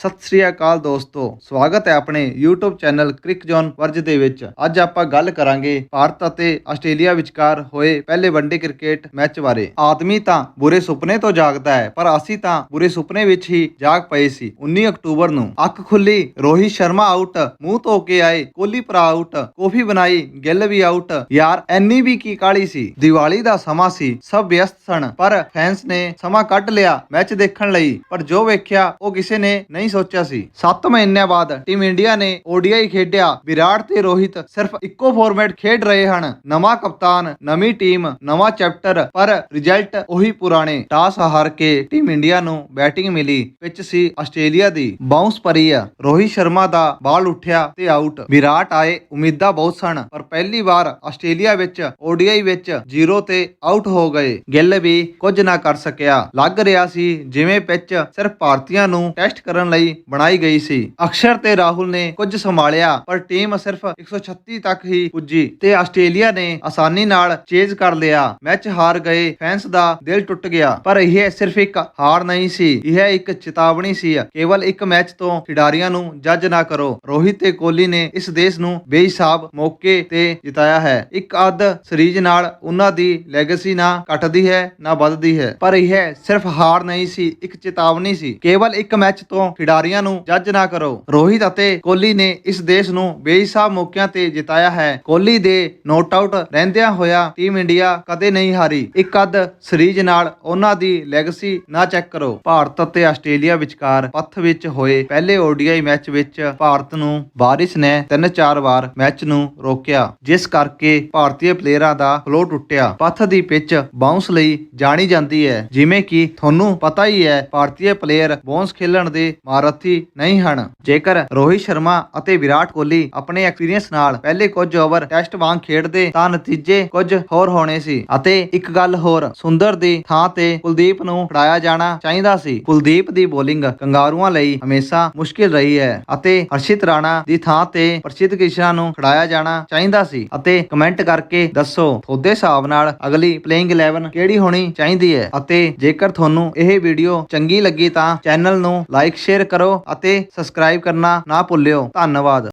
ਸਤਿ ਸ੍ਰੀ ਅਕਾਲ ਦੋਸਤੋ, ਸਵਾਗਤ ਹੈ ਆਪਣੇ YouTube ਚੈਨਲ ਕ੍ਰਿਕ ਜ਼ੋਨ ਵਰਜ ਦੇ ਵਿੱਚ। ਅੱਜ ਆਪਾਂ ਗੱਲ ਕਰਾਂਗੇ ਭਾਰਤ ਅਤੇ ਆਸਟ੍ਰੇਲੀਆ ਵਿਚਕਾਰ ਹੋਏ ਪਹਿਲੇ ਵਨਡੇ ਕ੍ਰਿਕਟ ਮੈਚ ਬਾਰੇ। ਆਦਮੀ ਤਾਂ ਬੁਰੇ ਸੁਪਨੇ ਤੋਂ ਜਾਗਦਾ ਹੈ, ਪਰ ਅਸੀਂ ਤਾਂ ਬੁਰੇ ਸੁਪਨੇ ਵਿੱਚ ਹੀ ਜਾਗ ਪਏ ਸੀ। 19 ਅਕਤੂਬਰ ਨੂੰ ਅੱਖ ਖੁੱਲੀ, ਰੋਹਿਤ ਸ਼ਰਮਾ ਆਊਟ ਮੂੰਹ ਧੋ ਕੇ ਆਏ, ਕੋਹਲੀ ਭਰਾ ਆਊਟ ਕੋਫੀ ਬਣਾਈ, ਗਿੱਲ ਵੀ ਆਊਟ ਯਾਰ ਐਨੀ ਵੀ ਕੀ ਕਾਲੀ ਸੀ? ਦੀਵਾਲੀ ਦਾ ਸਮਾਂ ਸੀ, ਸਭ ਵਿਅਸਤ ਸਨ, ਪਰ ਫੈਨਸ ਨੇ ਸਮਾਂ ਕੱਢ ਲਿਆ ਮੈਚ ਦੇਖਣ ਲਈ। ਪਰ ਜੋ ਵੇਖਿਆ, ਉਹ ਕਿਸੇ ਨੇ ਨਹੀਂ ਸੋਚਿਆ ਸੀ। 7 ਮਹੀਨਿਆਂ ਬਾਅਦ ਟੀਮ ਇੰਡੀਆ ਨੇ ਓਡੀਆਈ ਖੇਡਿਆ। ਵਿਰਾਟ ਤੇ ਰੋਹਿਤ ਸਿਰਫ ਇੱਕੋ ਫਾਰਮੈਟ ਖੇਡ ਰਹੇ ਹਨ। ਨਵਾਂ ਕਪਤਾਨ, ਨਵੀਂ ਟੀਮ ਨਵਾਂ ਚੈਪਟਰ ਪਰ ਰਿਜ਼ਲਟ ਉਹੀ ਪੁਰਾਣੇ। ਟਾਸ ਹਾਰ ਕੇ ਟੀਮ ਇੰਡੀਆ ਨੂੰ ਬੈਟਿੰਗ ਮਿਲੀ ਪਿੱਚ ਸੀ ਆਸਟ੍ਰੇਲੀਆ ਦੀ। ਬਾਉਂਸ ਪਰੀ ਆ। ਰੋਹਿਤ ਸ਼ਰਮਾ ਦਾ ਬਾਲ ਉੱਠਿਆ ਤੇ ਆਊਟ ਵਿਰਾਟ ਆਏ, ਉਮੀਦਾਂ ਬਹੁਤ ਸਨ, ਪਰ ਪਹਿਲੀ ਵਾਰ ਆਸਟ੍ਰੇਲੀਆ ਵਿੱਚ ਓਡੀਆਈ ਵਿੱਚ 0 ਤੇ ਆਊਟ ਹੋ ਗਏ। ਗਿੱਲ ਵੀ ਕੁਝ ਨਾ ਕਰ ਸਕਿਆ। ਲੱਗ ਰਿਹਾ ਸੀ ਜਿਵੇਂ ਪਿੱਚ ਸਿਰਫ ਭਾਰਤੀਆਂ ਨੂੰ ਟੈਸਟ ਕਰਨ ਲਈ ਬਣਾਈ ਗਈ ਸੀ। ਅਕਸ਼ਰ ਤੇ ਰਾਹੁਲ ਨੇ ਕੁਝ ਸੰਭਾਲਿਆ, ਪਰ ਟੀਮ ਸਿਰਫ 136 ਤੱਕ ਹੀ ਪੁੱਜੀ ਤੇ ਆਸਟ੍ਰੇਲੀਆ ਨੇ ਆਸਾਨੀ ਨਾਲ ਚੇਜ਼ ਕਰ ਲਿਆ। ਮੈਚ ਹਾਰ ਗਏ ਫੈਨਸ ਦਾ ਦਿਲ ਟੁੱਟ ਗਿਆ, ਪਰ ਇਹ ਸਿਰਫ ਇੱਕ ਹਾਰ ਨਹੀਂ ਸੀ, ਇਹ ਇੱਕ ਚੇਤਾਵਨੀ ਸੀ। ਕੇਵਲ ਇੱਕ ਮੈਚ ਤੋਂ ਖਿਡਾਰੀਆਂ ਨੂੰ ਜੱਜ ਨਾ ਕਰੋ। ਰੋਹਿਤ ਤੇ ਕੋਹਲੀ ਨੇ ਇਸ ਦੇਸ਼ ਨੂੰ ਬੇਹਿਸਾਬ ਮੌਕੇ ਤੇ ਜਿਤਾਇਆ ਹੈ। ਇੱਕ ਅੱਧ ਸੀਰੀਜ਼ ਨਾਲ ਉਹਨਾਂ ਦੀ ਲੈਗੇਸੀ ਨਾ ਘਟਦੀ ਹੈ, ਨਾ ਵੱਧਦੀ ਹੈ, ਪਰ ਇਹ ਸਿਰਫ ਹਾਰ ਨਹੀਂ ਸੀ, ਇੱਕ ਚੇਤਾਵਨੀ ਸੀ। ਕੇਵਲ ਇੱਕ ਮੈਚ ਤੋਂ ਖਿਡਾਰੀਆਂ ਨੂੰ ਜੱਜ ਨਾ ਕਰੋ। ਰੋਹਿਤ ਅਤੇ ਕੋਹਲੀ ਨੇ ਇਸ ਦੇਸ਼ ਨੂੰ ਬੇਹਿਸਾਬ ਮੌਕਿਆਂ ਤੇ ਜਿਤਾਇਆ ਹੈ। ਕੋਹਲੀ ਦੇ ਨੋਟ ਆਊਟ ਰਹਿੰਦਿਆਂ ਹੋਇਆ ਟੀਮ ਇੰਡੀਆ ਕਦੇ ਨਹੀਂ ਹਾਰੀ। ਇੱਕ ਅੱਧ ਸੀਰੀਜ਼ ਨਾਲ ਉਹਨਾਂ ਦੀ ਲੈਗੇਸੀ ਨਾ ਚੈੱਕ ਕਰੋ। ਭਾਰਤ ਅਤੇ ਆਸਟ੍ਰੇਲੀਆ ਵਿਚਕਾਰ ਪੱਥ ਵਿੱਚ ਹੋਏ ਪਹਿਲੇ ODI ਮੈਚ ਵਿੱਚ ਭਾਰਤ ਨੂੰ ਬਾਰਿਸ਼ ਨੇ 3-4 ਵਾਰ ਮੈਚ ਨੂੰ ਰੋਕਿਆ, ਜਿਸ ਕਰਕੇ ਭਾਰਤੀ ਪਲੇਅਰਾਂ ਦਾ ਫਲੋ ਟੁੱਟਿਆ। ਪੱਥ ਦੀ ਪਿੱਚ ਬਾਉਂਸ ਲਈ ਜਾਣੀ ਜਾਂਦੀ ਹੈ। ਜਿਵੇਂ ਕਿ ਤੁਹਾਨੂੰ ਪਤਾ ਹੀ ਹੈ, ਭਾਰਤੀ ਪਲੇਅਰ ਬਾਉਂਸ ਖੇਲਣ ਦੇ ਮਹਾਰਥੀ ਨਹੀਂ ਹਨ। ਜੇਕਰ ਰੋਹਿਤ ਸ਼ਰਮਾ ਅਤੇ ਵਿਰਾਟ ਕੋਹਲੀ ਆਪਣੇ ਐਕਸਪੀਰੀਅੰਸ ਨਾਲ ਪਹਿਲੇ ਕੁਝ ਓਵਰ ਟੈਸਟ ਵਾਂਗ ਖੇਡਦੇ, ਤਾਂ ਨਤੀਜੇ ਕੁਝ ਹੋਰ ਹੋਣੇ ਸੀ। ਅਤੇ ਇੱਕ ਗੱਲ ਹੋਰ, ਸੁੰਦਰ ਦੀ ਥਾਂ ਤੇ ਕੁਲਦੀਪ ਨੂੰ ਖੜਾਇਆ ਜਾਣਾ ਚਾਹੀਦਾ ਸੀ। ਕੁਲਦੀਪ ਦੀ ਬੋਲਿੰਗ ਕੰਗਾਰੂਆਂ ਲਈ ਹਮੇਸ਼ਾ ਮੁਸ਼ਕਿਲ ਰਹੀ ਹੈ ਅਤੇ ਹਰਸ਼ਿਤ ਰਾਣਾ ਦੀ ਥਾਂ ਤੇ ਪ੍ਰਸਿੱਧ ਕਿਸ਼ਨਾ ਨੂੰ ਖੜਾਇਆ ਜਾਣਾ ਚਾਹੀਦਾ ਸੀ। ਅਤੇ ਕਮੈਂਟ ਕਰਕੇ ਦੱਸੋ, ਤੁਹਾਡੇ ਹਿਸਾਬ ਨਾਲ ਅਗਲੀ ਪਲੇਇੰਗ 11 ਕਿਹੜੀ ਹੋਣੀ ਚਾਹੀਦੀ ਹੈ? ਅਤੇ ਜੇਕਰ ਤੁਹਾਨੂੰ ਇਹ ਵੀਡੀਓ ਚੰਗੀ ਲੱਗੀ ਤਾਂ ਚੈਨਲ ਨੂੰ ਲਾਈਕ ਸ਼ੇਅਰ ਕਰੋ ਅਤੇ ਸਬਸਕ੍ਰਾਈਬ ਕਰਨਾ ਨਾ ਭੁੱਲਿਓ। ਧੰਨਵਾਦ।